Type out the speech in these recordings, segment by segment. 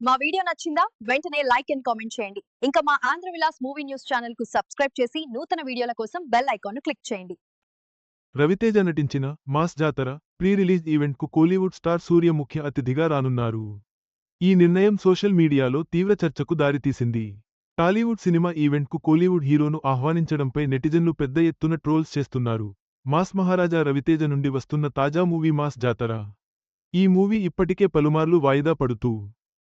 మా వీడియో నచ్చిందా? వెంటనే లైక్ అండ్ కామెంట్ చేయండి. ఇంకా మా ఆంధ్ర విలాస్ మూవీ న్యూస్ ఛానల్కు సబ్స్క్రైబ్ చేసి నూతన వీడియోల కోసం బెల్ ఐకాన్ను క్లిక్ చేయండి. రవితేజ నటించిన మాస్ జాతర ప్రీ రిలీజ్ ఈవెంట్కు కోలీవుడ్ స్టార్ సూర్య ముఖ్య అతిథిగా రానున్నారు. ఈ నిర్ణయం సోషల్ మీడియాలో తీవ్ర చర్చకు దారితీసింది. టాలీవుడ్ సినిమా ఈవెంట్కు కోలీవుడ్ హీరోను ఆహ్వానించడంపై నెటిజన్లు పెద్ద ఎత్తున ట్రోల్స్ చేస్తున్నారు. మాస్ మహారాజా రవితేజ నుండి వస్తున్న తాజా మూవీ మాస్ జాతర. ఈ మూవీ ఇప్పటికే పలుమార్లు వాయిదా పడుతూ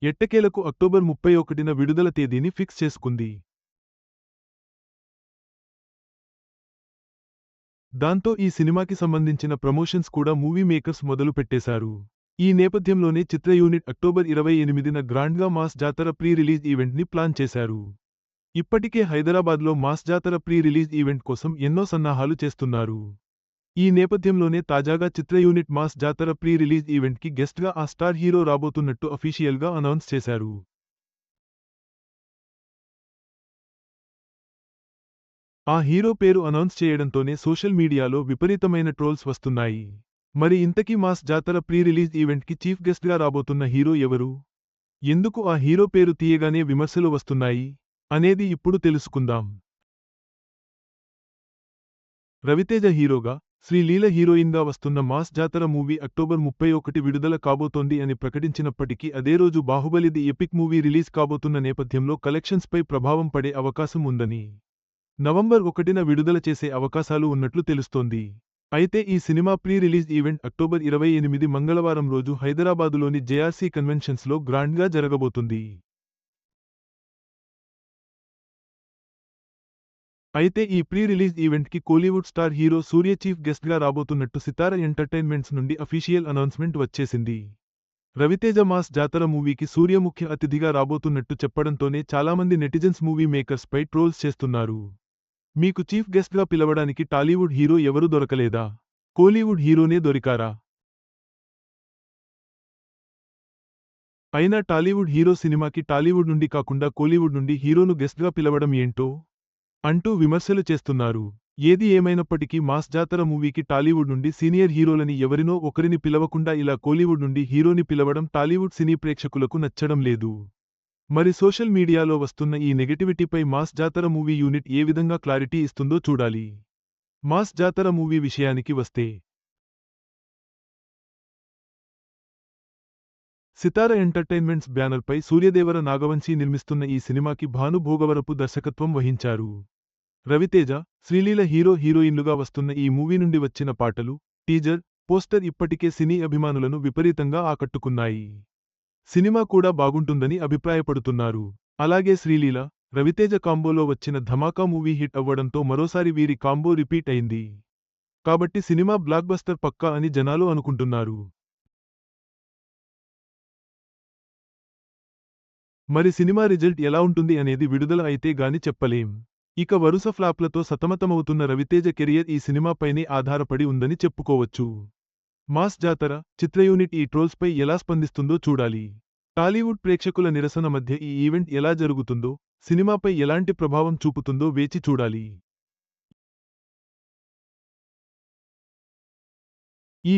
ఎట్టకేలకు అక్టోబర్ ముప్పై ఒకటిన విడుదల తేదీని ఫిక్స్ చేసుకుంది. దాంతో ఈ సినిమాకి సంబంధించిన ప్రమోషన్స్ కూడా మూవీ మేకర్స్ మొదలు పెట్టేశారు. ఈ నేపథ్యంలోనే చిత్ర యూనిట్ అక్టోబర్ ఇరవై ఎనిమిదిన గ్రాండ్గా mass Jathara pre release ఈవెంట్ని plan చేశారు. ఇప్పటికే హైదరాబాద్లో mass Jathara pre release event కోసం ఎన్నో సన్నాహాలు చేస్తున్నారు. ఈ నేపథ్యంలోనే తాజాగా చిత్ర unit Mass Jathara pre release ఈవెంట్కి గెస్ట్గా ఆ స్టార్ హీరో రాబోతున్నట్టు అఫీషియల్గా అనౌన్స్ చేశారు. ఆ హీరో పేరు అనౌన్స్ చేయడంతోనే సోషల్ మీడియాలో విపరీతమైన ట్రోల్స్ వస్తున్నాయి. మరి ఇంతకీ మాస్ జాతర ప్రీ రిలీజ్ ఈవెంట్కి చీఫ్ గెస్ట్గా రాబోతున్న హీరో ఎవరు? ఎందుకు ఆ హీరో పేరు తీయగానే విమర్శలు వస్తున్నాయి? అనేది ఇప్పుడు తెలుసుకుందాం. రవితేజ హీరోగా శ్రీలీల హీరోయిన్గా వస్తున్న మాస్ జాతర మూవీ అక్టోబర్ ముప్పై ఒకటి విడుదల కాబోతోంది అని ప్రకటించినప్పటికీ అదే రోజు బాహుబలిది ఎపిక్ మూవీ రిలీజ్ కాబోతున్న నేపథ్యంలో కలెక్షన్స్పై ప్రభావం పడే అవకాశం ఉందని నవంబర్ ఒకటిన విడుదల చేసే అవకాశాలు ఉన్నట్లు తెలుస్తోంది. అయితే ఈ cinema pre release event October ఇరవై ఎనిమిది మంగళవారం రోజు హైదరాబాదులోని జేఆర్సీ కన్వెన్షన్స్లో గ్రాండ్గా జరగబోతుంది. అయితే ఈ ప్రీ రిలీజ్ ఈవెంట్కి Kollywood star hero Suriya chief గెస్ట్గా రాబోతున్నట్టు సితార ఎంటర్టైన్మెంట్స్ నుండి అఫీషియల్ అనౌన్స్మెంట్ వచ్చేసింది. రవితేజ మాస్ జాతర మూవీకి సూర్య ముఖ్య అతిథిగా రాబోతున్నట్టు చెప్పడంతోనే చాలామంది నెటిజన్స్ మూవీ మేకర్స్ పై ట్రోల్స్ చేస్తున్నారు. మీకు చీఫ్ గెస్ట్గా పిలవడానికి టాలీవుడ్ హీరో ఎవరు దొరకలేదా? కోలీవుడ్ హీరోనే దొరికారా? అయినా టాలీవుడ్ హీరో సినిమాకి టాలీవుడ్ నుండి కాకుండా కోలీవుడ్ నుండి హీరోను గెస్ట్గా పిలవడం ఏంటో? అంటూ విమర్శలు చేస్తున్నారు. ఏది ఏమైనప్పటికీ మాస్ జాతర మూవీకి టాలీవుడ్ నుండి సీనియర్ హీరోలని ఎవరినో ఒకరిని పిలవకుండా ఇలా కోలీవుడ్ నుండి హీరోని పిలవడం టాలీవుడ్ సినీ ప్రేక్షకులకు నచ్చడం లేదు. మరి సోషల్ మీడియాలో వస్తున్న ఈ నెగటివిటీపై మాస్ జాతర మూవీ యూనిట్ ఏ విధంగా క్లారిటీ ఇస్తుందో చూడాలి. మాస్ జాతర మూవీ విషయానికి వస్తే సితార ఎంటర్టైన్మెంట్స్ బ్యానర్పై సూర్యదేవర నాగవంశీ నిర్మిస్తున్న ఈ సినిమాకి భాను భోగవరపు దర్శకత్వం వహించారు. రవితేజ శ్రీలీల హీరో హీరోయిన్లుగా వస్తున్న ఈ మూవీ నుండి వచ్చిన పాటలు టీజర్ పోస్టర్ ఇప్పటికే సినీ అభిమానులను విపరీతంగా ఆకట్టుకున్నాయి. సినిమా కూడా బాగుంటుందని అభిప్రాయపడుతున్నారు. అలాగే శ్రీలీల రవితేజ కాంబోలో వచ్చిన ధమాకా మూవీ హిట్ అవ్వడంతో మరోసారి వీరి కాంబో రిపీట్ అయింది. కాబట్టి సినిమా బ్లాక్బస్టర్ పక్కా అని జనాలు అనుకుంటున్నారు. మరి సినిమా రిజల్ట్ ఎలా ఉంటుంది అనేది విడుదల అయితే గాని చెప్పలేం. ఇక వరుస ఫ్లాప్లతో సతమతమవుతున్న రవితేజ కెరియర్ ఈ సినిమాపైనే ఆధారపడి ఉందని చెప్పుకోవచ్చు. మాస్ జాతర చిత్ర యూనిట్ ఈ ట్రోల్స్పై ఎలా స్పందిస్తుందో చూడాలి. టాలీవుడ్ ప్రేక్షకుల నిరసన మధ్య ఈ ఈవెంట్ ఎలా జరుగుతుందో సినిమాపై ఎలాంటి ప్రభావం చూపుతుందో వేచి చూడాలి.